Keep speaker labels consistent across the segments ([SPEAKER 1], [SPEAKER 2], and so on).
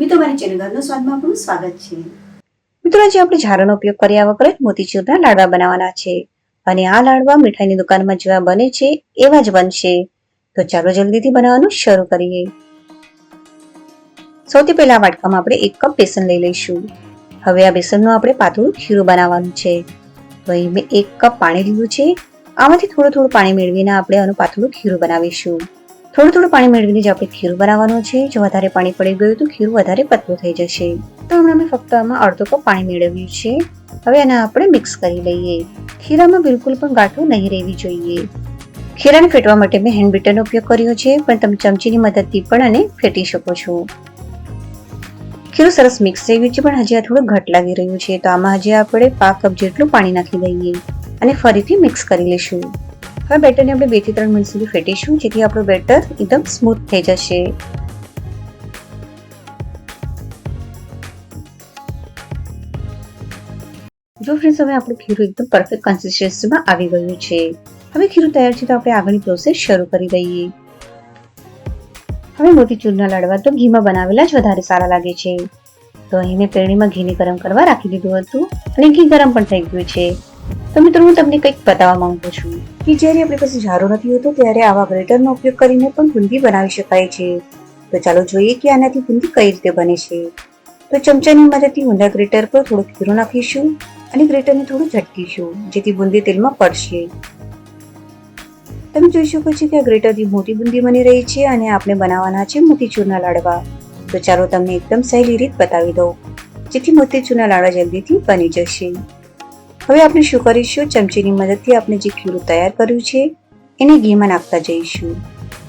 [SPEAKER 1] મિત્રો મારી આપણે
[SPEAKER 2] ઝારાનો ઉપયોગ કર્યા વગર જ મોતીચૂરના લાડવા બનાવવાના છે અને આ લાડવા મીઠાઈની દુકાનમાં જેવા બને છે એવા જ બનશે. તો ચાલો જલ્દીથી બનાવવાનું શરૂ કરીએ. સૌથી પહેલા વાટકામાં આપણે એક કપ બેસન લઈ લઈશું. હવે આ બેસનનું આપણે પાતળું ખીરું બનાવવાનું છે. તો અહીં મેં એક કપ પાણી લીધું છે. આમાંથી થોડું થોડું પાણી મેળવીને આપણે આનું પાતળું ખીરું બનાવીશું. થોડું થોડું પાણી મેળવીને જ આપણે ખીરું બનાવવાનું છે. જો વધારે પાણી પડી ગયું તો ખીરું વધારે પતલું થઈ જશે. તો હમણાં મેં ફક્ત આમાં અડધો કપ પાણી મેળવ્યું છે. હવે આને આપણે મિક્સ કરી લઈએ. ખીરામાં બિલકુલ પણ ગાંઠો નહીં રહેવી જોઈએ. ખીરાને ફેટવા માટે મેં હેન્ડ બીટરનો ઉપયોગ કર્યો છે, પણ તમે ચમચીની મદદથી પણ આને ફેટી શકો છો. ખીરું સરસ મિક્સ થઈ ગયું છે, પણ હજી આ થોડું ઘટ લાગી રહ્યું છે. તો આમાં હજી આપણે પાંચ કપ જેટલું પાણી નાખી દઈએ અને ફરીથી મિક્સ કરી લઈશું. હવે બેટરને આપણે બેથી ત્રણ મિનિટ સુધી ફેટીશું, જેથી આપણું બેટર એકદમ સ્મૂથ થઈ જશે. જો ફ્રેન્ડ્સ હવે આપણું ખીરું એકદમ પરફેક્ટ કન્સિસ્ટન્સીમાં આવી ગયું છે. હવે ખીરું તૈયાર છે તો આપણે આગળની પ્રોસેસ શરૂ કરી દઈએ. હવે મોતીચૂરના લાડવા તો ઘીમાં બનાવેલા જ વધારે સારા લાગે છે. તો અહીં મેં પેરણીમાં ઘીને ગરમ કરવા રાખી દીધું હતું અને ઘી ગરમ પણ થઈ ગયું છે. તો મિત્રો, હું તમને કંઈક બતાવવા માંગુ છું. કે જ્યારે આપણી પાસે ઝારો નથી હોતો ત્યારે આવા ગ્રેટરનો ઉપયોગ કરીને પણ બુંદી બનાવી શકાય છે. તો ચાલો જોઈએ કે આનાથી બુંદી કઈ રીતે બને છે. તો ચમચાની મદદથી ઊંધા ગ્રેટર પર થોડું ખીરું નાખીશું અને ગ્રેટરને થોડું ઝટકીશું, જેથી બુંદી તેલમાં પડશે. તમે જોઈ શકો છો કે આ ગ્રેટરથી મોટી બુંદી બની રહી છે અને આપણે બનાવવાના છે મોતીચૂરના લાડવા. તો ચાલો તમને એકદમ સહેલી રીત બતાવી દઉં, જેથી મોતીચૂરના લાડવા જલ્દીથી બની જશે. હવે આપણે શું કરીશું? ચમચીની મદદથી આપણે જે ખીરું તૈયાર કર્યું છે, એને ઘીમાં નાખતા જઈશું.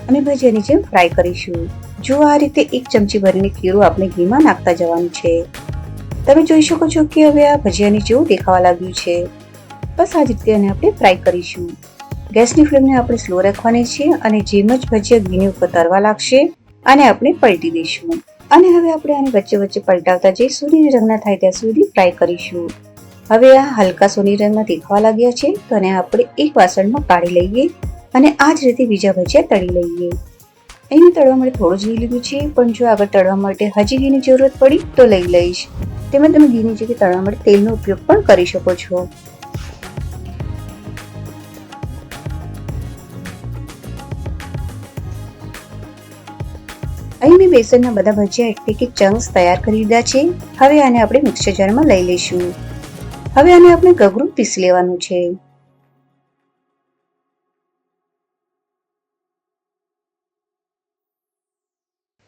[SPEAKER 2] અને ભજીયાની જેમ ફ્રાય કરીશું. જો આ રીતે એક ચમચી ભરીને ખીરું આપણે ઘીમાં નાખતા જવાનું છે. તમે જોઈ શકો છો કે હવે આ ભજીયાની જેવું દેખાવા લાગ્યું છે. બસ આ રીતે એને આપણે ફ્રાય કરીશું. ગેસની ફ્લેમને આપણે સ્લો રાખવાની છે અને જેમ જ ભજીયા ઘીની ઉપર તરવા લાગશે, આને આપણે પલટી દઈશું. અને હવે આપણે આની વચ્ચે વચ્ચે પલટાવતા જઈ સોનેરી રંગના થાય ત્યાં સુધી ફ્રાય કરીશું. હવે આ હલકા સોની રંગમાં દેખાવા લાગ્યા છે તો આને આપણે એક વાસણમાં કાઢી લઈએ અને આ જ રીતે બીજા ભજીયા તળી લઈએ. અહીં તળવા માટે થોડું જ લીધું છે, પણ જો આગળ તળવા માટે હજી ઘીની જરૂરત પડી તો લઈ લઈશ. તેમાં તમે ઘીની જગ્યાએ તળવા માટે તેલનો ઉપયોગ પણ કરી શકો છો. અહીં મેં બેસનના બધા ભજીયા એટલે કે ચંક્સ તૈયાર કરી લીધા છે. હવે આને આપણે મિક્સર જારમાં લઈ લઈશું. હવે આને આપણે ગગરું પીસી લેવાનું છે.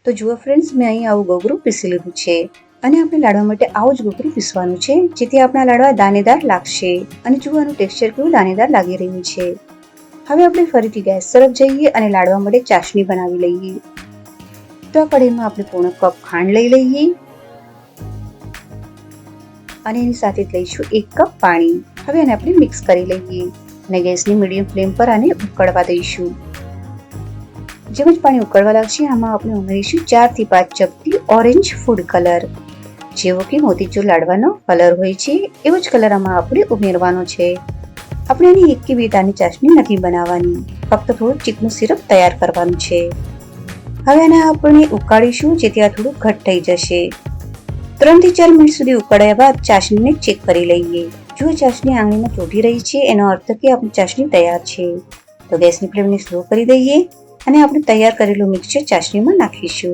[SPEAKER 2] તો જુઓ ફ્રેન્ડ્સ મેં અહીં આવું ગોગરું પીસી લીધું છે. અને આપણે લાડવા માટે આવું જ ગોગરું પીસવાનું છે, જેથી આપણા લાડવા દાનેદાર લાગશે. અને જુવાનું ટેક્સચર કેવું દાનેદાર લાગી રહ્યું છે. હવે આપણે ફરીથી ગેસ તરફ જઈએ અને લાડવા માટે ચાસણી બનાવી લઈએ. તો આ કઢીમાં આપણે પૂર્ણ કપ ખાંડ લઈ લઈએ. અને એની સાથે લઈશું એક કપ પાણી. હવે આને આપણે મિક્સ કરી લઈએ. અને ગેસની મીડિયમ ફ્લેમ પર આને ઉકળવા દઈશું. જેમ જ પાણી ઉકળવા લાગશે, આમાં આપણે ઉમેરીશું ચારથી પાંચ ચપટી ઓરેન્જ ફૂડ કલર જેવો કે મોતીચૂર લાડવાનો કલર હોય છે, એવો જ કલર આમાં આપણે ઉમેરવાનો છે. આપણે એની એક કે બે દાની ચાસણી નથી બનાવવાની. ફક્ત થોડું ચીકનું સિરપ તૈયાર કરવાનું છે. હવે આને આપણે ઉકાળીશું, જેથી આ થોડું ઘટ થઈ જશે. ત્રણથી ચાર મિનિટ સુધી ઉકળ્યા બાદ ચાસણીને ચેક કરી લઈએ. જો ચાસણી આંગળીમાં ચોટી રહી છે, એનો અર્થ કે આપણી ચાસણી તૈયાર છે. તો ગેસની ફ્લેમને સ્લો કરી દઈએ અને આપણે તૈયાર કરેલું મિક્સર ચાસણીમાં નાખીશું.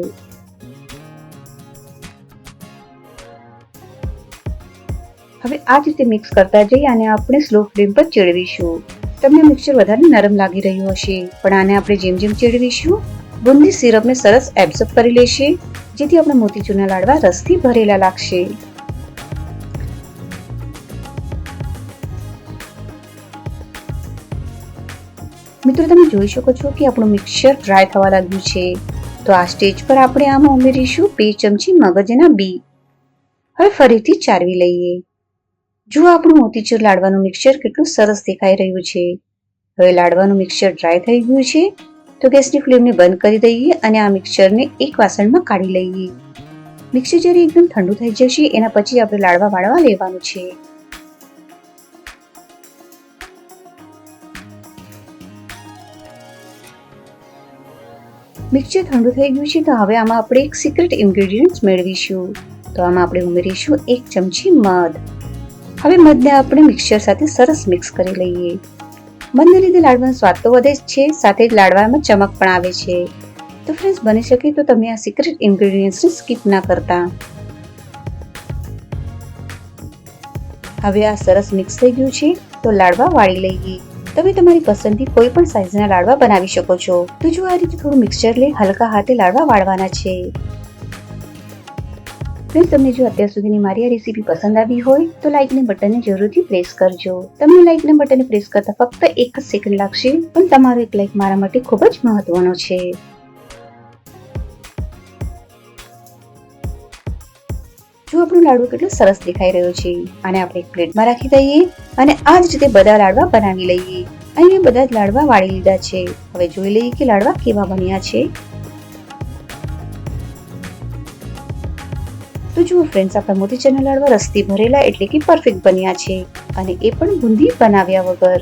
[SPEAKER 2] હવે આ રીતે મિક્સ કરતા જઈ અને આપણે સ્લો ફ્લેમ પર ચેડવીશું. તમને મિક્સર વધારે નરમ લાગી રહ્યું હશે, પણ આને આપણે જેમ જેમ ચેડવીશું બુંદી સિરપને સરસ એબ્ઝોર્બ કરી લેશે, જેથી આપણે મોતીચૂરના લાડવા રસથી ભરેલા લાગશે. મિત્રો, તમે જોઈ શકો છો કે આપણું મિક્સચર ડ્રાય થવા લાગ્યું છે. તો આ સ્ટેજ પર આપણે આમાં ઉમેરીશું બે ચમચી મગજના બી. હવે ફરીથી ચારવી લઈએ. જો આપણું મોતીચૂર લાડવાનું મિક્સચર કેટલું સરસ દેખાઈ રહ્યું છે. હવે લાડવાનું મિક્સચર ડ્રાય થઈ ગયું છે. તો ગેસની ફ્લેમને બંધ કરી દઈએ અને આ મિક્સરને એક વાસણમાં કાઢી લઈએ. મિક્સર જ્યારે એકદમ ઠંડુ થઈ જશે, એના પછી આપણે લાડવા વાળવા લેવાનું છે. મિક્સર ઠંડુ થઈ ગયું છે તો હવે આમાં આપણે એક સિક્રેટ ઇન્ગ્રેડિયન્ટ્સ મેળવીશું. તો આમાં આપણે ઉમેરીશું એક ચમચી મધ. હવે મધને આપણે મિક્સર સાથે સરસ મિક્સ કરી લઈએ. મધને રીતે લાડવાનો સ્વાદ તો વધે જ છે, સાથે જ લાડવામાં ચમક પણ આવે છે. તો ફ્રેન્ડ્સ બની શકે તો તમે આ સિક્રેટ ઇન્ગ્રેડિયન્ટ્સને સ્કીપ ના કરતા. હવે આ સરસ મિક્સ થઈ ગયું છે, તો લાડવા વાળી લઈએ. તમે તમારી પસંદથી કોઈ પણ સાઈઝના લાડવા બનાવી શકો છો. તો જો આ રીતે થોડું મિક્સચર લઈ, હલકા હાથે લાડવા વાળવાના છે. ફ્રેન્ડ તમને જો અત્યાર સુધીની મારી આ રેસીપી પસંદ આવી હોય તો લાઇકને બટનને જરૂરથી પ્રેસ કરજો તમને લાઇકને બટનને પ્રેસ કરતા ફક્ત એક જ સેકન્ડ લાગશે પણ તમારો એક લાઇક મારા માટે ખૂબ જ મહત્વનો છે. જો આપણો લાડુ કેટલો સરસ દેખાઈ રહ્યો છે, આને આપણે એક પ્લેટમાં રાખી દઈએ અને આ જ રીતે બધા લાડવા બનાવી લઈએ. અહીં બધા જ લાડવા વાળી લીધા છે. હવે જોઈ લઈએ કે લાડવા કેવા બન્યા છે. તો જુઓ ફ્રેન્ડ્સ આપણા મોતીચરના લાડવા રસથી ભરેલા એટલે કે પરફેક્ટ બન્યા છે અને એ પણ બુંદી બનાવ્યા વગર.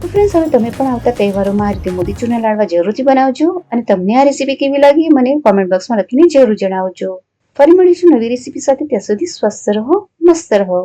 [SPEAKER 2] તો ફ્રેન્ડ્સ હવે તમે પણ આવતા તહેવારોમાં આ રીતે મોતીચૂરના લાડવા જરૂરથી બનાવજો અને તમને આ રેસીપી કેવી લાગી મને કોમેન્ટ બોક્સમાં લખીને જરૂર જણાવજો. ફરી મળીશું નવી રેસીપી સાથે, ત્યાં સુધી સ્વસ્થ રહો, મસ્ત રહો.